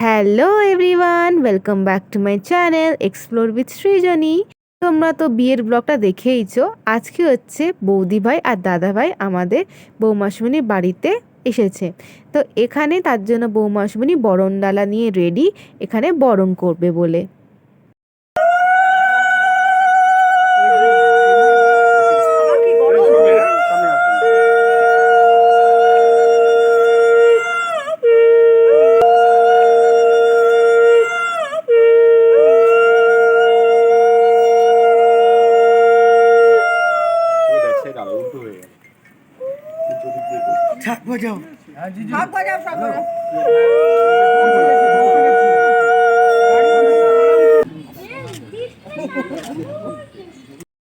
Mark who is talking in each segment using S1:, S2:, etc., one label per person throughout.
S1: Hello everyone welcome back to my channel explore with Srijani তোমরা তো বিয়ের ব্লগটা দেখেইছো। আজকে হচ্ছে বৌদি ভাই আর দাদা ভাই আমাদের বৌমাসমণির বাড়িতে এসেছে। তো এখানে তার জন্য বৌমা বরণ ডালা নিয়ে রেডি এখানে বরণ করবে বলে।
S2: বাজাও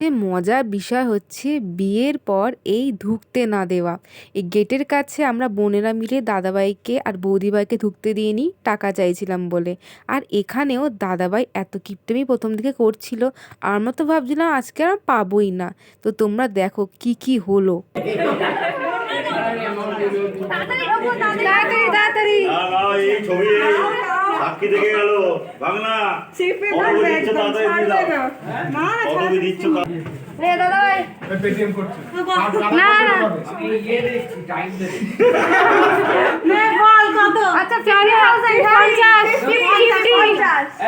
S1: যে মজার বিষয় হচ্ছে বিয়ের পর এই ঢুকতে না দেওয়া। এই গেটের কাছে আমরা বোনেরা মিলে দাদাবাইকে আর বৌদিভাইকে ঢুকতে দিয়ে নিই টাকা চাইছিলাম বলে। আর এখানেও দাদাভাই এত কিপটেমি প্রথম দিকে করছিল আর আমরা তো ভাবছিলাম আজকে আর পাবোই না। তো তোমরা দেখো কি কি হলো।
S3: এই ছবি সাক্ষী গেল বাংলা
S4: আচ্ছা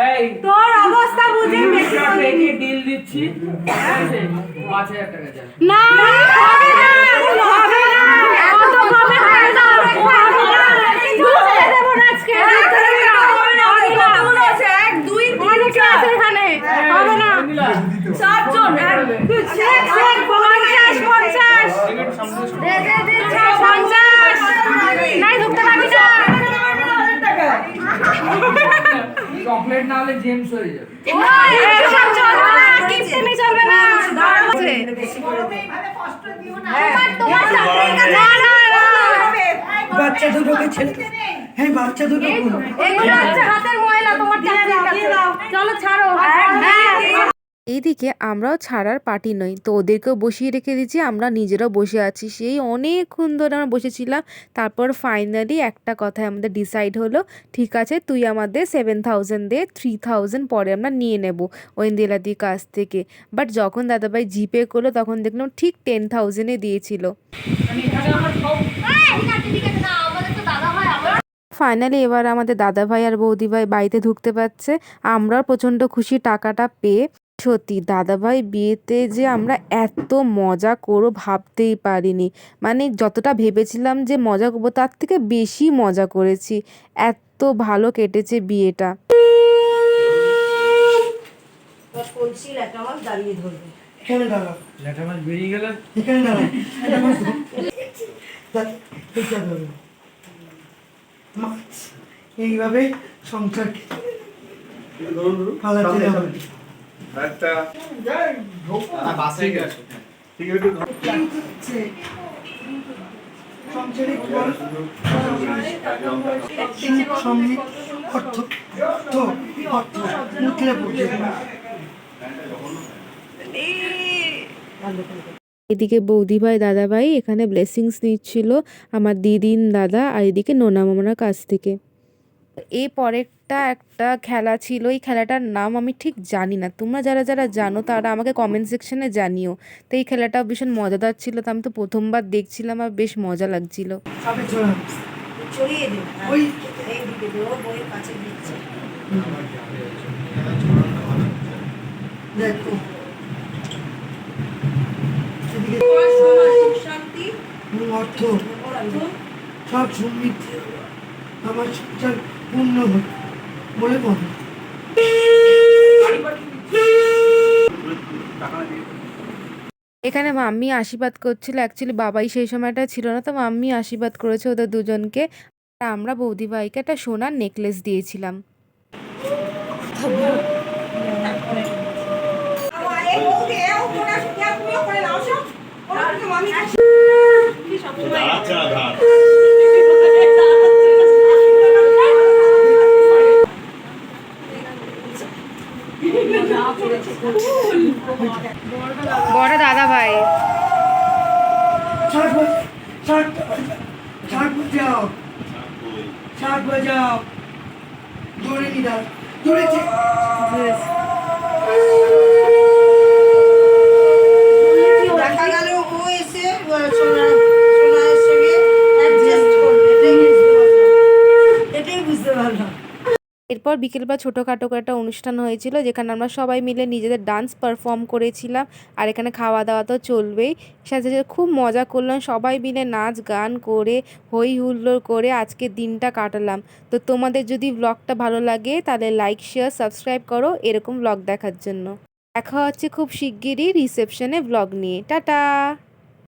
S5: এই
S4: তোর অবস্থা বুঝে বেশি বলে
S5: ডিল দিচ্ছি।
S4: না হবে না হবে না এত কমে হবে না হবে না দুধে দেবো না আজকে হবে না কতগুলো আছে এক দুই তিন চার এখানে হবে না চারজন এক শেখ শেখ পঞ্চাশ পঞ্চাশ। দে দে দে পঞ্চাশ। নাই ঢুকতে পারবি না।
S5: চকলেট না হলে জেমস হয়ে যাবে।
S4: চলবে না কিপটেমি চলবে না তোমার চাকরির কাছে না। না
S2: বাচ্চা দুটোকে ছেড়ে। এই বাচ্চা দুটো
S4: এগুলো হচ্ছে হাতের ময়লা তোমার চলো ছাড়ো। হ্যাঁ
S1: এইদিকে আমরাও ছাড়ার পার্টি নই, তো ওদেরকেও বসিয়ে রেখে দিয়েছি, আমরা নিজেরাও বসে আছি। সেই অনেকক্ষণ ধরে আমরা বসেছিলাম, তারপর ফাইনালি একটা কথায় আমাদের ডিসাইড হলো, ঠিক আছে, তুই আমাদের সেভেন থাউজেন্ড দে থ্রি থাউজেন্ড পরে আমরা নিয়ে নেব ঐন্দিলাদির কাছ থেকে। বাট যখন দাদাভাই জিপে করল, তখন দেখলাম ঠিক টেন থাউজেন্ডে দিয়েছিল। ফাইনালি এবার আমাদের দাদা ভাই আর বৌদি ভাই বাড়িতে ঢুকতে পারছে, আমরাও প্রচণ্ড খুশি টাকাটা পেয়ে। সত্যি দাদাভাই বিয়েতে যে আমরা এত মজা করো ভাবতেই পারিনি। মানে যতটা ভেবেছিলাম যে মজা করব তার থেকে বেশি মজা করেছি। এত ভালো কেটেছে বিয়েটা।
S2: এইভাবে সংসার পালাতে অর্থ অর্থ অর্থ পড়ছে
S1: এদিকে বৌদি ভাই দাদা ভাই এখানে ব্লেসিংস নিচ্ছিল আমার দিদিন দাদা আর এদিকে নোনা মামার কাছ থেকে। এই পরেরটা একটা খেলা ছিল এই খেলাটার নাম আমি ঠিক জানি না। তোমরা যারা যারা জানো তারা আমাকে কমেন্ট সেকশনে জানিও। তো এই খেলাটা ভীষণ মজাদার ছিল তো আমি তো প্রথমবার দেখছিলাম আর বেশ মজা লাগছিল।
S2: অর্থ। সব সমৃদ্ধি আমার সংসার পূর্ণ হোক বলে বলো
S1: এখানে মাম্মি আশীর্বাদ করছিল। অ্যাকচুয়ালি বাবাই সেই সময়টা ছিল না তো মাম্মি আশীর্বাদ করেছে ওদের দুজনকে। আর আমরা বৌদি ভাইকে একটা সোনার নেকলেস দিয়েছিলাম।
S6: এই বউকে এও করে আসো কে তুমিও করে নাও সব ওরা কি মামি
S3: দাঁড়াচ্ছে না ধার
S1: বড় দাদা ভাই।
S2: বাজাও শাক বাজাও জোরে
S1: এরপর বিকেলবেলা ছোটোখাটো করে একটা অনুষ্ঠান হয়েছিল যেখানে আমরা সবাই মিলে নিজেদের ডান্স পারফর্ম করেছিলাম আর এখানে খাওয়া দাওয়া তো চলবেই। সাথে সাথে খুব মজা করলাম, সবাই মিলে নাচ, গান করে হই হুল্লোড় করে আজকে দিনটা কাটালাম। তো তোমাদের যদি ব্লগটা ভালো লাগে তাহলে লাইক শেয়ার সাবস্ক্রাইব করো এরকম ব্লগ দেখার জন্য। দেখা হচ্ছে খুব শিগগিরই রিসেপশনে ব্লগ নিয়ে। টাটা!